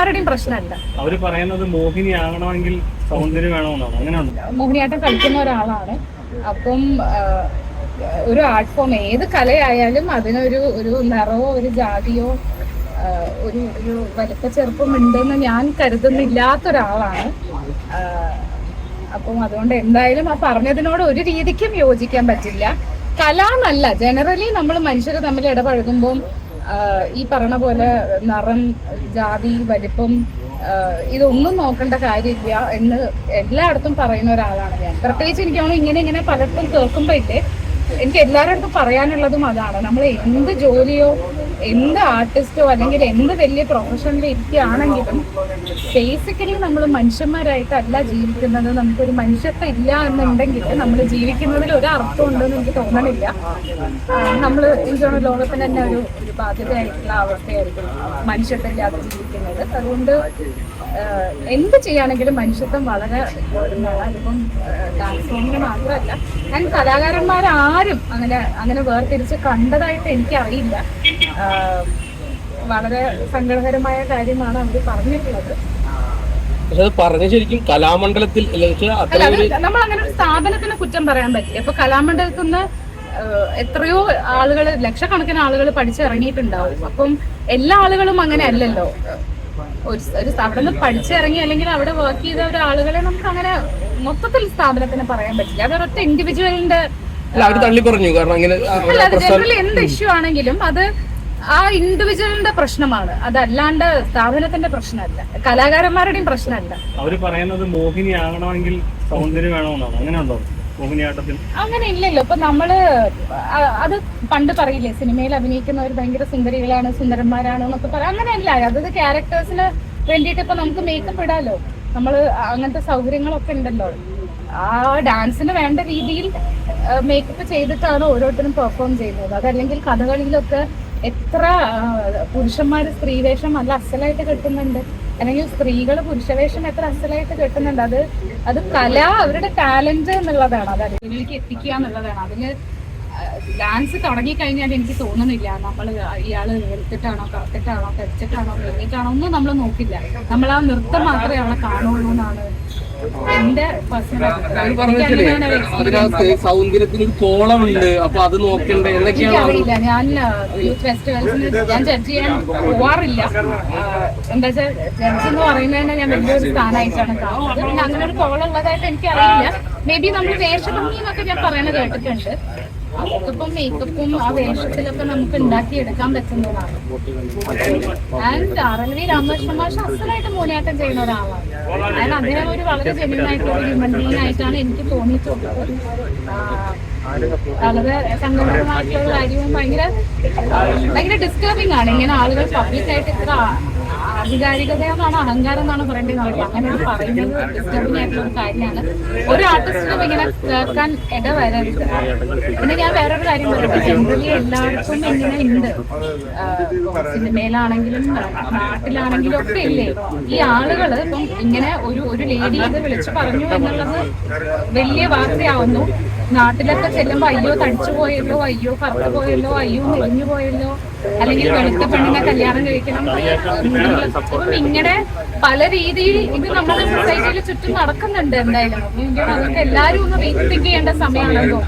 കലാകാരന്മാരുടെയും പ്രശ്നമല്ല അവർ പറയുന്നത് മോഹിനി ആകണമെങ്കിൽ സൗന്ദര്യം വേണമെന്നാണ്. അങ്ങനെയാണ്? മോഹിനിയാട്ടം കളിക്കുന്ന ഒരാളാണ്. അപ്പം ഒരു ആർട്ട് ഫോം ഏത് കലയായാലും അതിനൊരു ഒരു നിറവോ ഒരു ജാതിയോ ഒരു ഒരു വലിപ്പ ചെറുപ്പം ഉണ്ടെന്ന് ഞാൻ കരുതുന്നില്ലാത്ത ഒരാളാണ് അപ്പം അതുകൊണ്ട് എന്തായാലും ആ പറഞ്ഞതിനോട് ഒരു രീതിക്കും യോജിക്കാൻ പറ്റില്ല. കല എന്നല്ല ജനറലി നമ്മൾ മനുഷ്യർ തമ്മിൽ ഇടപഴകുമ്പോൾ ഈ പറഞ്ഞ പോലെ നിറം ജാതി വലിപ്പം ഇതൊന്നും നോക്കേണ്ട കാര്യമില്ല എന്ന് എല്ലായിടത്തും പറയുന്ന ഒരാളാണ് ഞാൻ. പ്രത്യേകിച്ച് എനിക്ക് തോന്നുന്നു ഇങ്ങനെ ഇങ്ങനെ പലർക്കും കേൾക്കുമ്പോഴേ എനിക്ക് എല്ലാവരുടെ അടുത്തും പറയാനുള്ളതും അതാണ്. നമ്മൾ എന്ത് ജോലിയോ എന്ത് ആർട്ടിസ്റ്റോ അല്ലെങ്കിൽ എന്ത് വലിയ പ്രൊഫഷനിൽ ഇരിക്കുകയാണെങ്കിലും ബേസിക്കലി നമ്മൾ മനുഷ്യന്മാരായിട്ടല്ല ജീവിക്കുന്നത്. നമുക്കൊരു മനുഷ്യത്വം ഇല്ല എന്നുണ്ടെങ്കിൽ നമ്മൾ ജീവിക്കുന്നതിൽ ഒരു അർത്ഥം ഉണ്ടെന്ന് എനിക്ക് തോന്നണില്ല. നമ്മൾ തോന്നുന്നു ലോകത്തിന് തന്നെ ഒരു ഒരു ബാധ്യതയായിട്ടുള്ള അവസ്ഥയായിരിക്കും മനുഷ്യത്വം ഇല്ലാതെ ജീവിക്കുന്നത്. അതുകൊണ്ട് എന്ത് ചെയ്യുകയാണെങ്കിലും മനുഷ്യത്വം വളരെ ആണ് അതിപ്പം ഡാൻസ് മാത്രമല്ല. ഞാൻ കലാകാരന്മാരാരും അങ്ങനെ അങ്ങനെ വേർതിരിച്ച് കണ്ടതായിട്ട് എനിക്കറിയില്ല. വളരെ സങ്കടകരമായ കാര്യമാണ് അവർ പറഞ്ഞിട്ടുള്ളത്. പക്ഷെ അത് പറഞ്ഞ ശരിക്കും കലാമണ്ഡലത്തിൽ നമ്മൾ അങ്ങനെ ഒരു സ്ഥാപനത്തിന് കുറ്റം പറയാൻ പറ്റില്ല. ഇപ്പൊ കലാമണ്ഡലത്തിൽ നിന്ന് എത്രയോ ആളുകൾ ലക്ഷക്കണക്കിന് ആളുകൾ പഠിച്ചിറങ്ങിയിട്ടുണ്ടാവും അപ്പം എല്ലാ ആളുകളും അങ്ങനെ അല്ലല്ലോ. ഒരു ഒരു സ്ഥാപനം പഠിച്ചിറങ്ങി അല്ലെങ്കിൽ അവിടെ വർക്ക് ചെയ്ത ഒരു ആളുകളെ നമുക്ക് അങ്ങനെ മൊത്തത്തിൽ സ്ഥാപനത്തിന് പറയാൻ പറ്റില്ല. അത് ഒറ്റ ഇൻഡിവിജ്വലിന്റെ ജനറലി എന്ത് ഇഷ്യൂ ആണെങ്കിലും അത് ആ ഇൻഡിവിജ്വലിന്റെ പ്രശ്നമാണ്. അതല്ലാണ്ട് സ്ഥാപനത്തിന്റെ പ്രശ്നമല്ല. കലാകാരന്മാരുടെയും പ്രശ്നമല്ല. അവർ പറയുന്നത് മോഹിനി ആകണമെങ്കിൽ സൗന്ദര്യം വേണമെന്നാണ്. അങ്ങനെയുണ്ടോ? മോഹിനിയാട്ടത്തിൽ അങ്ങനെ ഇല്ലല്ലോ. ഇപ്പൊ നമ്മൾ അത് പണ്ട് പറയില്ലേ സിനിമയിൽ അഭിനയിക്കുന്നവർ ഭയങ്കര സുന്ദരികളാണ് സുന്ദരന്മാരാണ് എന്നൊക്കെ പറയാം അങ്ങനെയല്ല. അതത് ക്യാരക്ടേഴ്സിന് വേണ്ടിയിട്ട് ഇപ്പൊ നമുക്ക് മേക്കപ്പ് ഇടാലോ. നമ്മൾ അങ്ങനത്തെ സൗകര്യങ്ങളൊക്കെ ഉണ്ടല്ലോ. ആ ഡാൻസിന് വേണ്ട രീതിയിൽ മേക്കപ്പ് ചെയ്തിട്ടാണ് ഓരോരുത്തരും പെർഫോം ചെയ്യുന്നത്. അതല്ലെങ്കിൽ കഥകളിയിലൊക്കെ എത്ര പുരുഷന്മാർ സ്ത്രീവേഷം നല്ല അസലായിട്ട് കെട്ടുന്നുണ്ട്. അല്ലെങ്കിൽ സ്ത്രീകൾ പുരുഷവേഷം എത്ര അസലായിട്ട് കെട്ടുന്നുണ്ട്. അത് അത് കല അവരുടെ ടാലന്റ് എന്നുള്ളതാണ്. അത് അതിലേക്ക് എത്തിക്കുക എന്നുള്ളതാണ്. അതിന് ഡാൻസ് തുടങ്ങിക്കഴിഞ്ഞാൽ എനിക്ക് തോന്നുന്നില്ല നമ്മൾ ഇയാൾ എടുത്തിട്ടാണോ കറുത്തിട്ടാണോ തെച്ചിട്ടാണോ കഴിഞ്ഞിട്ടാണോ ഒന്നും നമ്മൾ നോക്കില്ല. നമ്മൾ ആ നൃത്തം മാത്രമേ അവളെ കാണുള്ളൂ എന്നാണ് എന്റെ അതിനകത്ത് സൗന്ദര്യത്തിന് ഒരു കോളമുണ്ട്. അപ്പൊ അത് നോക്കണ്ടേ? എനിക്കറിയില്ല ഞാൻ യൂത്ത് ഫെസ്റ്റിവൽസിന് ഞാൻ ജഡ്ജ് ചെയ്യാൻ പോവാറില്ല. എന്താ വെച്ചാൽ ജഡ്ജ് എന്ന് പറയുന്നത് ഞാൻ വലിയൊരു സ്ഥാനമായിട്ടാണ് കാണുന്നത്. പിന്നെ അങ്ങനെ ഒരു കോളുള്ളതായിട്ട് എനിക്കറിയില്ല. മേ ബി നമ്മൾ വേഷഭംഗി എന്നൊക്കെ ഞാൻ പറയണത് കേട്ടിട്ടുണ്ട്. അതൊക്കെ മേക്കപ്പും ആ വേഷത്തിലൊക്കെ നമുക്ക് ഉണ്ടാക്കിയെടുക്കാൻ പറ്റുന്നതാണ്. ആൻഡ് ആറലവി രാമകൃഷ്ണ മാഷ് അസലായിട്ട് മോനിയാട്ടം ചെയ്യുന്ന ഒരാളാണ്. ഞാൻ അദ്ദേഹം ഒരു വളരെ ആയിട്ടുള്ള ഒരു ഹ്യൂമൻ ബീങ് ആയിട്ടാണ് എനിക്ക് തോന്നിയിട്ടുള്ളത്. വളരെ സങ്കടമായിട്ടുള്ള കാര്യവും ഭയങ്കര ഭയങ്കര ഡിസ്റ്റർബിംഗ് ആണ്. ഇങ്ങനെ ആളുകൾ പബ്ലിക്കായിട്ട് ഇത്ര ആധികാരികതയെന്നാണ് അഹങ്കാരം എന്നാണ് പറയേണ്ടത് നമുക്ക് അങ്ങനെ പറയുന്നത് ഡിസ്റ്റർബിംഗ് ആയിട്ടുള്ള ഒരു കാര്യമാണ്. ഒരു ആർട്ടിസ്റ്റിനും ഇങ്ങനെ കേൾക്കാൻ ഇടവരരുത്. പിന്നെ ഞാൻ വേറൊരു കാര്യം പറയട്ടെ. ജനറലി എല്ലാവർക്കും ഇങ്ങനെ ഉണ്ട്. സിനിമയിലാണെങ്കിലും നാട്ടിലാണെങ്കിലും ഒക്കെ ഇല്ലേ? ഈ ആളുകൾ ഇപ്പം ഇങ്ങനെ ഒരു ഒരു ലേഡി ഇത് വിളിച്ചു പറഞ്ഞു എന്നുള്ളത് വലിയ വാർത്തയാവുന്നു. നാട്ടിലൊക്കെ ചെല്ലുമ്പോ അയ്യോ തടിച്ചു പോയല്ലോ അയ്യോ കറുത്തു പോയല്ലോ അയ്യോ മെലിഞ്ഞു പോയല്ലോ. അല്ലെങ്കിൽ വെളുത്ത പെണ്ണിനെ കല്യാണം കഴിക്കണം അപ്പം ഇങ്ങനെ പല രീതിയിൽ ഇത് നമ്മുടെ സൊസൈറ്റിയിൽ ചുറ്റും നടക്കുന്നുണ്ട് എന്തായാലും. അതൊക്കെ എല്ലാവരും ഒന്ന് റീതിങ്ക് ചെയ്യേണ്ട സമയമാണല്ലോ.